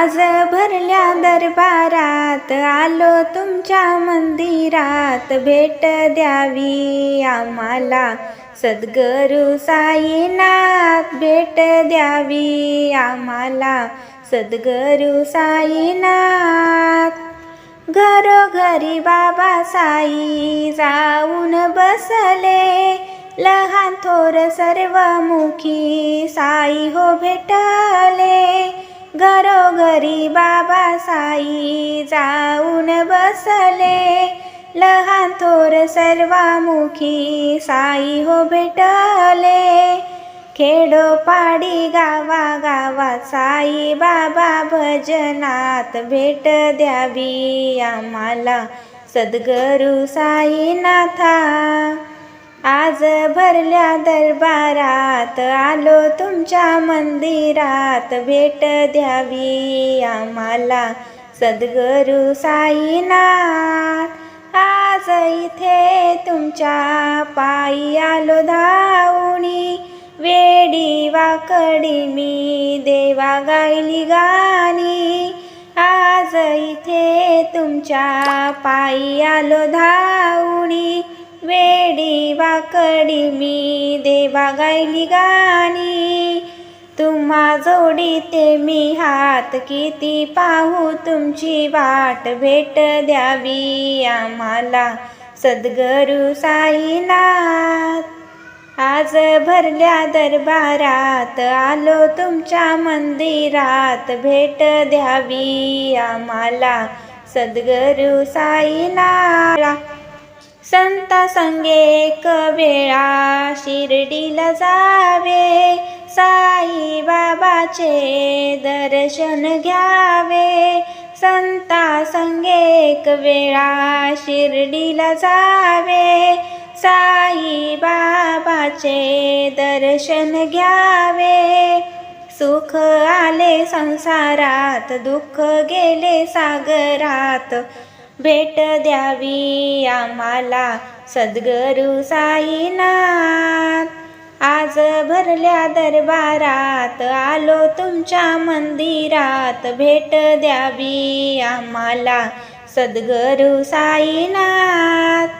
आज भरल्या दरबारात आलो तुमच्या मंदिरात. भेट द्यावी आम्हाला. सद्गुरु साईनाथ भेट द्यावी आम्हाला. सद्गुरु साईनाथ. घरोघरी बाबा साई जाऊन बसले. लहान थोर सर्वमुखी साई हो भेटले. घरोघरी बाबा साई जाऊन बसले. लहान थोर सर्वामुखी साई हो भेटले. खेडोपाडी गावा गावा साई बाबा भजनात भेट द्यावी आम्हाला. सद्गुरु साईनाथा. आज भरल्या दरबारात आलो तुमच्या मंदिरात. भेट द्यावी आम्हाला सद्गुरु साईनाथ. आज इथे तुमच्या पायी आलो धावणी वेडी वाकडी मी देवा गायली गाणी. आज इथे तुमच्या पायी आलो धावणी वेडी वाकडी मी देवा गायली गाणी. तुम्हा जोडीते मी हात किती पाहू तुमची वाट भेट द्यावी आम्हाला. सद्गरू साईनाथ आज भरल्या दरबारात आलो तुमच्या मंदिरात भेट द्यावी आम्हाला. सद्गरू साईनाथ संता संगे एक वेळा शिर्डीला जावे. साई बाबाचे दर्शन घ्यावे. संता संगे एक वेळा शिर्डीला जावे. साई बाबाचे दर्शन घ्यावे. सुख आले संसारात दुःख गेले सागरात. भेट द्यावी आम्हाला सद्गुरु साईनाथ. आज भरल्या दरबारात आलो तुमच्या मंदिरात. भेट द्यावी आम्हाला सद्गुरु साईनाथ.